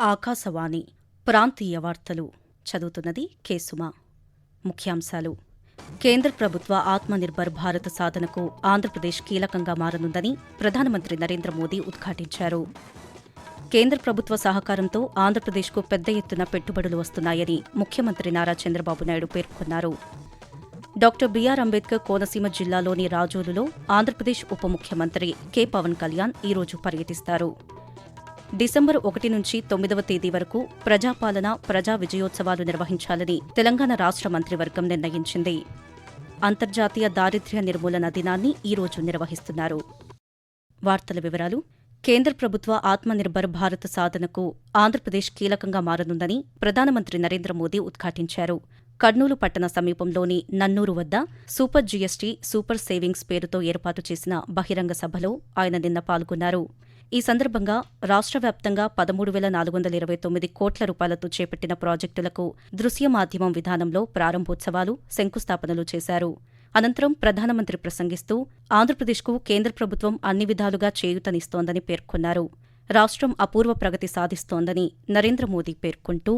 ఆకాశవాణి ప్రాంతీయ వార్తలు. చదువుతున్నది కేసుమ ముఖ్యాంశాలు. కేంద్ర ప్రభుత్వ ఆత్మనిర్భర్ భారత్ సాధనకు ఆంధ్రప్రదేశ్ కీలకంగా మారనుందని ప్రధానమంత్రి నరేంద్ర మోదీ ఉద్ఘాటించారు. కేంద్ర ప్రభుత్వ సహకారంతో ఆంధ్రప్రదేశ్కు పెద్ద ఎత్తున పెట్టుబడులు వస్తున్నాయని ముఖ్యమంత్రి నారా చంద్రబాబు నాయుడు పేర్కొన్నారు. డాక్టర్ బీఆర్ అంబేద్కర్ కోనసీమ జిల్లాలోని రాజోలులో ఆంధ్రప్రదేశ్ ఉప ముఖ్యమంత్రి కె పవన్ కళ్యాణ్ ఈరోజు పర్యటిస్తారు. డిసెంబర్ ఒకటి నుంచి తొమ్మిదవ తేదీ వరకు ప్రజాపాలన ప్రజా విజయోత్సవాలు నిర్వహించాలని తెలంగాణ రాష్ట్ర మంత్రివర్గం నిర్ణయించింది. అంతర్జాతీయ దారిద్ర్య నిర్మూలన దినాన్ని ఈరోజు నిర్వహిస్తున్నారు. వార్తల వివరాలు. కేంద్ర ప్రభుత్వ ఆత్మనిర్భర్ భారత్ సాధనకు ఆంధ్రప్రదేశ్ కీలకంగా మారనుందని ప్రధానమంత్రి నరేంద్ర మోదీ ఉద్ఘాటించారు. కర్నూలు పట్టణ సమీపంలోని నన్నూరు వద్ద సూపర్ జీఎస్టీ సూపర్ సేవింగ్స్ పేరుతో ఏర్పాటు చేసిన బహిరంగ సభలో ఆయన నిన్న పాల్గొన్నారు. ఈ సందర్భంగా రాష్ట్ర వ్యాప్తంగా పదమూడు వేల నాలుగు వందల ఇరవై తొమ్మిది కోట్ల రూపాయలతో చేపట్టిన ప్రాజెక్టులకు దృశ్య మాధ్యమం విధానంలో ప్రారంభోత్సవాలు శంకుస్థాపనలు చేశారు. అనంతరం ప్రధానమంత్రి ప్రసంగిస్తూ ఆంధ్రప్రదేశ్కు కేంద్ర ప్రభుత్వం అన్ని విధాలుగా చేయూతనిస్తోందని పేర్కొన్నారు. రాష్ట్రం అపూర్వ ప్రగతి సాధిస్తోందని నరేంద్ర మోదీ పేర్కొంటూ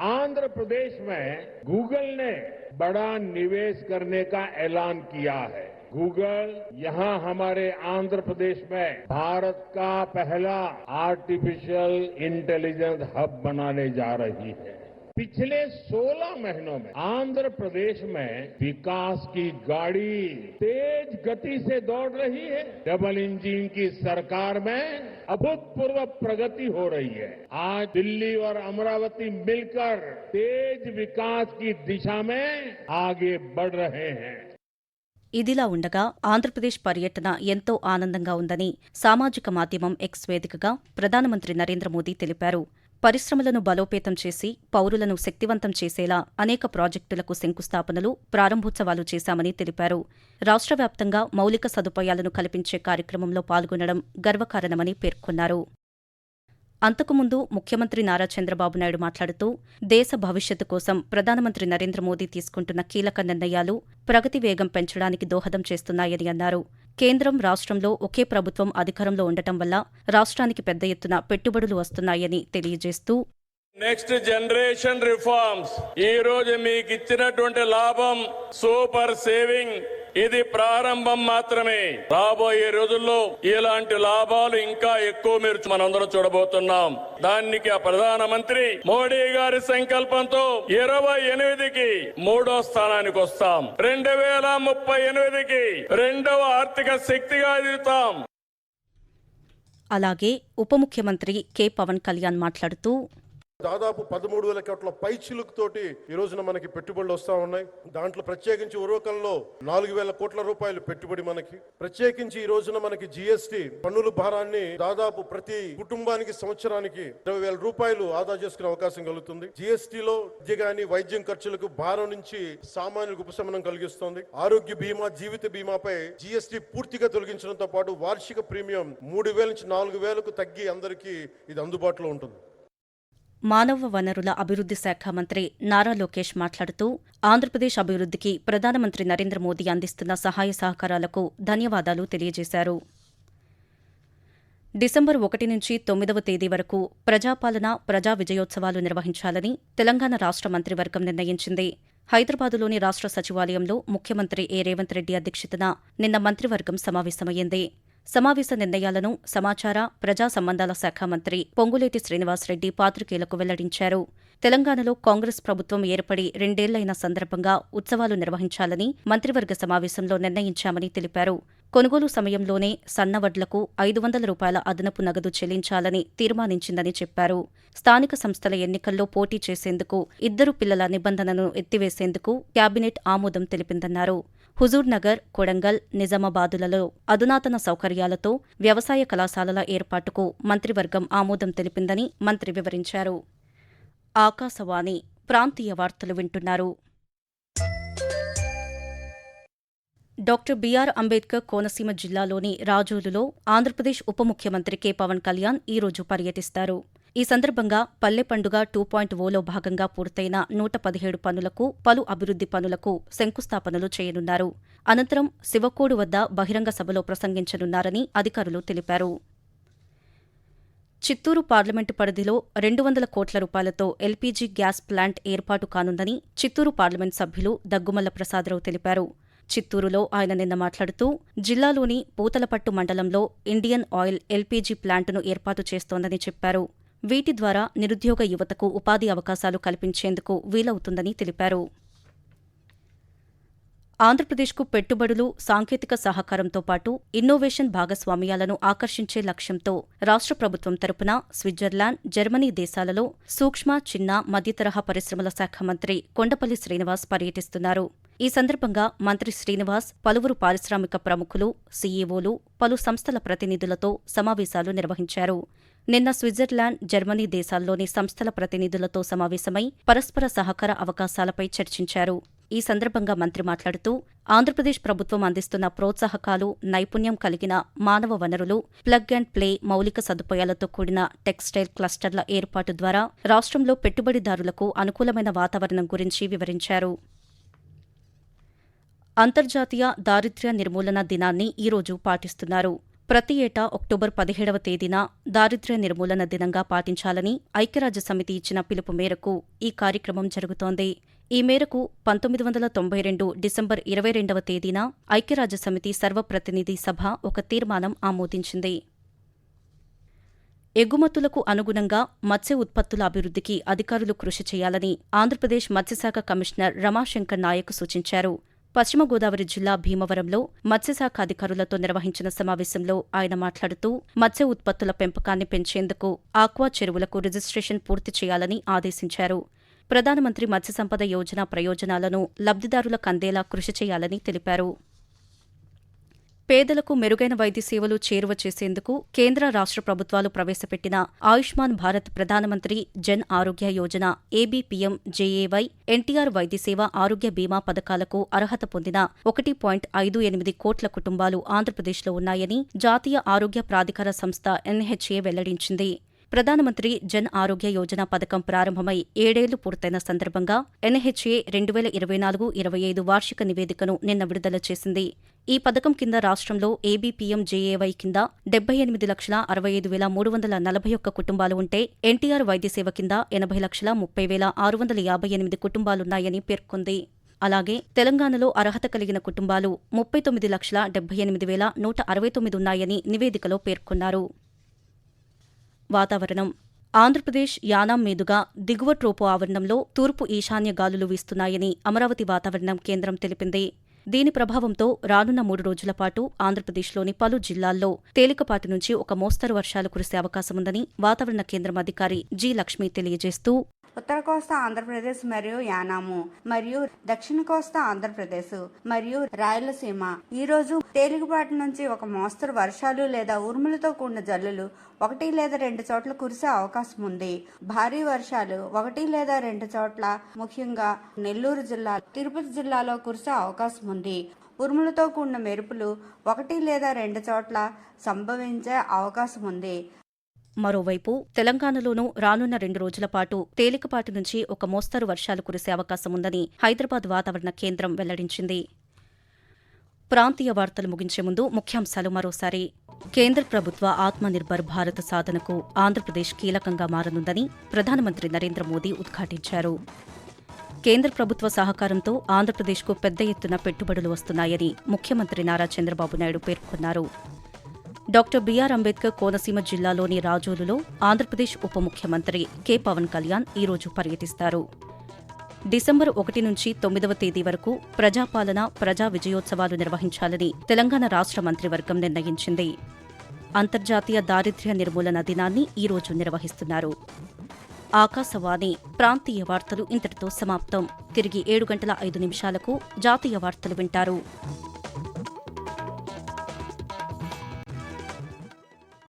आंध्र प्रदेश में गूगल ने बड़ा निवेश करने का ऐलान किया है। गूगल यहाँ हमारे आंध्र प्रदेश में भारत का पहला आर्टिफिशियल इंटेलिजेंस हब बनाने जा रही है। पिछले 16 महीनों में आंध्र प्रदेश में विकास की गाड़ी तेज गति से दौड़ रही है डबल इंजन की सरकार में अभूतपूर्व प्रगति हो रही है आज दिल्ली और अमरावती मिलकर तेज विकास की दिशा में आगे बढ़ रहे हैं ఇదిలా ఉండగా ఆంధ్రప్రదేశ్ పర్యటన ఎంతో ఆనందంగా ఉందని సామాజిక మాధ్యమం ఎక్స్ వేదికగా ప్రధానమంత్రి నరేంద్ర మోదీ తెలిపారు పరిశ్రమలను బలోపేతం చేసి పౌరులను శక్తివంతం చేసేలా అనేక ప్రాజెక్టులకు శంకుస్థాపనలు ప్రారంభోత్సవాలు చేశామని తెలిపారు. రాష్ట్ర వ్యాప్తంగా మౌలిక సదుపాయాలను కల్పించే కార్యక్రమంలో పాల్గొనడం గర్వకారణమని పేర్కొన్నారు. అంతకుముందు ముఖ్యమంత్రి నారా చంద్రబాబు నాయుడు మాట్లాడుతూ దేశ భవిష్యత్తు కోసం ప్రధానమంత్రి నరేంద్ర మోదీ తీసుకుంటున్న కీలక నిర్ణయాలు ప్రగతి వేగం పెంచడానికి దోహదం చేస్తున్నాయని అన్నారు. కేంద్రం రాష్ట్రంలో ఒకే ప్రభుత్వం అధికారంలో ఉండటం వల్ల రాష్ట్రానికి పెద్ద ఎత్తున పెట్టుబడులు వస్తున్నాయని తెలియజేస్తూ నెక్స్ట్ జనరేషన్ రిఫార్మ్స్ ఈ రోజు మీకు ఇచ్చినటువంటి లాభం సూపర్ సేవింగ్ ఇది ప్రారంభం మాత్రమే. రాబోయే రోజుల్లో ఇలాంటి లాభాలు ఇంకా ఎక్కువ మీరు మనందరం చూడబోతున్నాం. దానికి ఆ ప్రధానమంత్రి మోడీ గారి సంకల్పంతో ఇరవై ఎనిమిదికి మూడో స్థానానికి వస్తాం. రెండు వేల ముప్పై ఎనిమిదికి రెండవ ఆర్థిక శక్తిగా ఎదుగుతాం. అలాగే ఉప ముఖ్యమంత్రి కె పవన్ కళ్యాణ్ మాట్లాడుతూ దాదాపు పదమూడు వేల కోట్ల పై తోటి ఈ రోజున మనకి పెట్టుబడులు వస్తా ఉన్నాయి. దాంట్లో ప్రత్యేకించి ఉరవకంలో నాలుగు వేల కోట్ల రూపాయలు పెట్టుబడి మనకి. ప్రత్యేకించి ఈ రోజున మనకి జిఎస్టి పన్నుల భారాన్ని దాదాపు ప్రతి కుటుంబానికి సంవత్సరానికి ఇరవై వేల రూపాయలు ఆదా చేసుకునే అవకాశం కలుగుతుంది. జిఎస్టిలో విద్య గాని వైద్యం ఖర్చులకు భారం నుంచి సామాన్యులకు ఉపశమనం కలిగిస్తుంది. ఆరోగ్య బీమా జీవిత బీమాపై జిఎస్టి పూర్తిగా తొలగించడంతో పాటు వార్షిక ప్రీమియం మూడు వేల నుంచి నాలుగు వేలకు తగ్గి అందరికీ ఇది అందుబాటులో ఉంటుంది. మానవ వనరుల అభివృద్ధి శాఖ మంత్రి నారా లోకేష్ మాట్లాడుతూ ఆంధ్రప్రదేశ్ అభివృద్ధికి ప్రధానమంత్రి నరేంద్ర మోదీ అందిస్తున్న సహాయ సహకారాలకు ధన్యవాదాలు తెలియజేశారు. డిసెంబర్ ఒకటి నుంచి తొమ్మిదవ తేదీ వరకు ప్రజాపాలన ప్రజా విజయోత్సవాలు నిర్వహించాలని తెలంగాణ రాష్ట్ర మంత్రివర్గం నిర్ణయించింది. హైదరాబాదులోని రాష్ట్ర సచివాలయంలో ముఖ్యమంత్రి ఏ రేవంత్ రెడ్డి అధ్యక్షతన నిన్న మంత్రివర్గం సమావేశమైంది సమావేశ నిర్ణయాలను సమాచార ప్రజా సంబంధాల శాఖ మంత్రి పొంగులేటి శ్రీనివాసరెడ్డి పాత్రికేయులకు వెల్లడించారు. తెలంగాణలో కాంగ్రెస్ ప్రభుత్వం ఏర్పడి రెండేళ్ళైన సందర్భంగా ఉత్సవాలు నిర్వహించాలని మంత్రివర్గ సమావేశంలో నిర్ణయించామని తెలిపారు. కొనుగోలు సమయంలోనే సన్నవడ్లకు ఐదు వందల రూపాయల అదనపు నగదు చెల్లించాలని తీర్మానించిందని చెప్పారు. స్థానిక సంస్థల ఎన్నికల్లో పోటీ చేసేందుకు ఇద్దరు పిల్లల నిబంధనను ఎత్తివేసేందుకు కేబినెట్ ఆమోదం తెలిపిందన్నారు. హుజూర్ నగర్ కొడంగల్ నిజామాబాదులలో అధునాతన సౌకర్యాలతో వ్యవసాయ కళాశాలల ఏర్పాటుకు మంత్రివర్గం ఆమోదం తెలిపిందని మంత్రి వివరించారు. ఆకాశవాణి ప్రాంతీయ వార్తలు వింటున్నారు. డాక్టర్ బీఆర్ అంబేద్కర్ కోనసీమ జిల్లాలోని రాజోలులో ఆంధ్రప్రదేశ్ ఉప ముఖ్యమంత్రి కె. పవన్ కళ్యాణ్ ఈరోజు పర్యటిస్తారు. ఈ సందర్భంగా పల్లె పండుగ టూ పాయింట్ ఓలో భాగంగా పూర్తయిన నూట పదిహేడు పనులకు పలు అభివృద్ది పనులకు శంకుస్థాపనలు చేయనున్నారు. అనంతరం శివకోడు వద్ద బహిరంగ సభలో ప్రసంగించనున్నారని అధికారులు తెలిపారు. చిత్తూరు పార్లమెంటు పరిధిలో రెండు వందల కోట్ల రూపాయలతో ఎల్పీజీ గ్యాస్ ప్లాంట్ ఏర్పాటు కానుందని చిత్తూరు పార్లమెంట్ సభ్యులు దగ్గుమల్ల ప్రసాదరావు తెలిపారు. చిత్తూరులో ఆయన నిన్న మాట్లాడుతూ జిల్లాలోని పూతలపట్టు మండలంలో ఇండియన్ ఆయిల్ ఎల్పీజీ ప్లాంటును ఏర్పాటు చేస్తోందని చెప్పారు. వీటి ద్వారా నిరుద్యోగ యువతకు ఉపాధి అవకాశాలు కల్పించేందుకు వీలవుతుందని తెలిపారు. ఆంధ్రప్రదేశ్కు పెట్టుబడులు సాంకేతిక సహకారంతో పాటు ఇన్నోవేషన్ భాగస్వామ్యాలను ఆకర్షించే లక్ష్యంతో రాష్ట్ర ప్రభుత్వం తరపున స్విట్జర్లాండ్ జర్మనీ దేశాలలో సూక్ష్మ చిన్న మధ్యతరహా పరిశ్రమల శాఖ మంత్రి కొండపల్లి శ్రీనివాస్ పర్యటిస్తున్నారు. ఈ సందర్భంగా మంత్రి శ్రీనివాస్ పలువురు పారిశ్రామిక ప్రముఖులు సీఈఓలు పలు సంస్థల ప్రతినిధులతో సమావేశాలు నిర్వహించారు. నిన్న స్విట్జర్లాండ్ జర్మనీ దేశాల్లోని సంస్థల ప్రతినిధులతో సమావేశమై పరస్పర సహకార అవకాశాలపై చర్చించారు. ఈ సందర్భంగా మంత్రి మాట్లాడుతూ ఆంధ్రప్రదేశ్ ప్రభుత్వం అందిస్తున్న ప్రోత్సాహకాలు నైపుణ్యం కలిగిన మానవ వనరులు ప్లగ్ అండ్ ప్లే మౌలిక సదుపాయాలతో కూడిన టెక్స్టైల్ క్లస్టర్ల ఏర్పాటు ద్వారా రాష్ట్రంలో పెట్టుబడిదారులకు అనుకూలమైన వాతావరణం గురించి వివరించారు. అంతర్జాతీయ దారిద్ర్య నిర్మూలన దినాన్ని ఈరోజు పాటిస్తున్నారు. ప్రతి ఏటా అక్టోబర్ పదిహేడవ తేదీన దారిద్ర్య నిర్మూలన దినంగా పాటించాలని ఐక్యరాజ్య సమితి ఇచ్చిన పిలుపు మేరకు ఈ కార్యక్రమం జరుగుతోంది. ఈ మేరకు పంతొమ్మిది వందల తొంభై రెండు డిసెంబర్ ఇరవై రెండవ తేదీన ఐక్యరాజ్య సమితి సర్వప్రతినిధి సభ ఒక తీర్మానం ఆమోదించింది. ఎగుమతులకు అనుగుణంగా మత్స్య ఉత్పత్తుల అభివృద్ధికి అధికారులు కృషి చేయాలని ఆంధ్రప్రదేశ్ మత్స్యశాఖ కమిషనర్ రమాశంకర్ నాయక్ సూచించారు. పశ్చిమ గోదావరి జిల్లా భీమవరంలో మత్స్యశాఖ అధికారులతో నిర్వహించిన సమావేశంలో ఆయన మాట్లాడుతూ మత్స్య ఉత్పత్తుల పెంపకాన్ని పెంచేందుకు ఆక్వా చెరువులకు రిజిస్ట్రేషన్ పూర్తి చేయాలని ఆదేశించారు. ప్రధానమంత్రి మత్స్య సంపద యోజన ప్రయోజనాలను లబ్దిదారులకు అందేలా కృషి చేయాలని తెలిపారు. పేదలకు మెరుగైన వైద్య సేవలు చేరువ చేసేందుకు కేంద్ర రాష్ట్ర ప్రభుత్వాలు ప్రవేశపెట్టిన ఆయుష్మాన్ భారత్ ప్రధానమంత్రి జన్ ఆరోగ్య యోజన ఏబీపీఎం జేఏవై ఎన్టీఆర్ వైద్య సేవ ఆరోగ్య బీమా పథకాలకు అర్హత పొందిన ఒకటి పాయింట్ ఐదు ఎనిమిది కోట్ల కుటుంబాలు ఆంధ్రప్రదేశ్లో ఉన్నాయని జాతీయ ఆరోగ్య ప్రాధికార సంస్థ ఎన్హెచ్ఏ వెల్లడించింది. ప్రధానమంత్రి జన్ ఆరోగ్య యోజన పథకం ప్రారంభమై ఏడేళ్ళు పూర్తయిన సందర్భంగా ఎన్హెచ్ఏ రెండు వేల ఇరవై నాలుగు ఇరవై ఐదు వార్షిక నివేదికను నిన్న విడుదల చేసింది. ఈ పథకం కింద రాష్ట్రంలో ఏబీపీఎం జేఏవై కింద డెబ్బై ఎనిమిది లక్షల అరవై ఐదు వేల మూడు వందల నలభై ఒక్క కుటుంబాలు ఉంటే ఎన్టీఆర్ వైద్య సేవ కింద ఎనభై లక్షల ముప్పై వేల ఆరు వందల యాభై ఎనిమిది కుటుంబాలున్నాయని పేర్కొంది. అలాగే తెలంగాణలో అర్హత కలిగిన కుటుంబాలు ముప్పై తొమ్మిది లక్షల డెబ్బై ఎనిమిది వేల నూట అరవై తొమ్మిది ఉన్నాయని నివేదికలో పేర్కొన్నారు. వాతావరణం. ఆంధ్రప్రదేశ్ యానాం మీదుగా దిగువ ట్రోపు ఆవరణంలో తూర్పు ఈశాన్య గాలులు వీస్తున్నాయని అమరావతి వాతావరణం కేంద్రం తెలిపింది. దీని ప్రభావంతో రానున్న మూడు రోజుల పాటు ఆంధ్రప్రదేశ్లోని పలు జిల్లాల్లో తేలికపాటి నుంచి ఒక మోస్తరు వర్షాలు కురిసే అవకాశముందని వాతావరణ కేంద్రం అధికారి జి లక్ష్మి తెలియజేస్తూ ఉత్తర కోస్తా ఆంధ్రప్రదేశ్ మరియు యానాము మరియు దక్షిణ కోస్తా ఆంధ్రప్రదేశ్ మరియు రాయలసీమ. ఈ రోజు తేలికపాటి నుంచి ఒక మోస్తరు వర్షాలు లేదా ఉరుములతో కూడిన జల్లులు ఒకటి లేదా రెండు చోట్ల కురిసే అవకాశం ఉంది. భారీ వర్షాలు ఒకటి లేదా రెండు చోట్ల ముఖ్యంగా నెల్లూరు జిల్లా తిరుపతి జిల్లాలో కురిసే అవకాశం ఉంది. ఉరుములతో కూడిన మెరుపులు ఒకటి లేదా రెండు చోట్ల సంభవించే అవకాశం ఉంది. మరోవైపు తెలంగాణలోనూ రానున్న రెండు రోజుల పాటు తేలికపాటి నుంచి ఒక మోస్తరు వర్షాలు కురిసే అవకాశం ఉందని హైదరాబాద్ వాతావరణ కేంద్రం వెల్లడించింది. ప్రాంతీయ వార్తలు ముగించే ముందు ముఖ్యాంశాలు మరోసారి. కేంద్ర ప్రభుత్వ ఆత్మనిర్భర్ భారత్ సాధనకు ఆంధ్రప్రదేశ్ కీలకంగా మారనుందని ప్రధానమంత్రి నరేంద్ర మోదీ ఉద్ఘాటించారు. కేంద్ర ప్రభుత్వ సహకారంతో ఆంధ్రప్రదేశ్కు పెద్ద ఎత్తున పెట్టుబడులు వస్తున్నాయని ముఖ్యమంత్రి నారా చంద్రబాబు నాయుడు పేర్కొన్నారు. డాక్టర్ బీఆర్ అంబేద్కర్ కోనసీమ జిల్లాలోని రాజోలులో ఆంధ్రప్రదేశ్ ఉప ముఖ్యమంత్రి కె పవన్ కళ్యాణ్ ఈరోజు పర్యటిస్తారు. డిసెంబర్ ఒకటి నుంచి తొమ్మిదవ తేదీ వరకు ప్రజాపాలన ప్రజా విజయోత్సవాలు నిర్వహించాలని తెలంగాణ రాష్ట్ర మంత్రివర్గం నిర్ణయించింది. అంతర్జాతీయ దారిద్ర్య నిర్మూలన దినాన్ని ఈరోజు నిర్వహిస్తున్నారు. ఆకాశవాణి ప్రాంతీయ వార్తలు ఇంతటితో సమాప్తం. తిరిగి ఏడు గంటల ఐదు నిమిషాలకు జాతీయ వార్తలు వింటారు.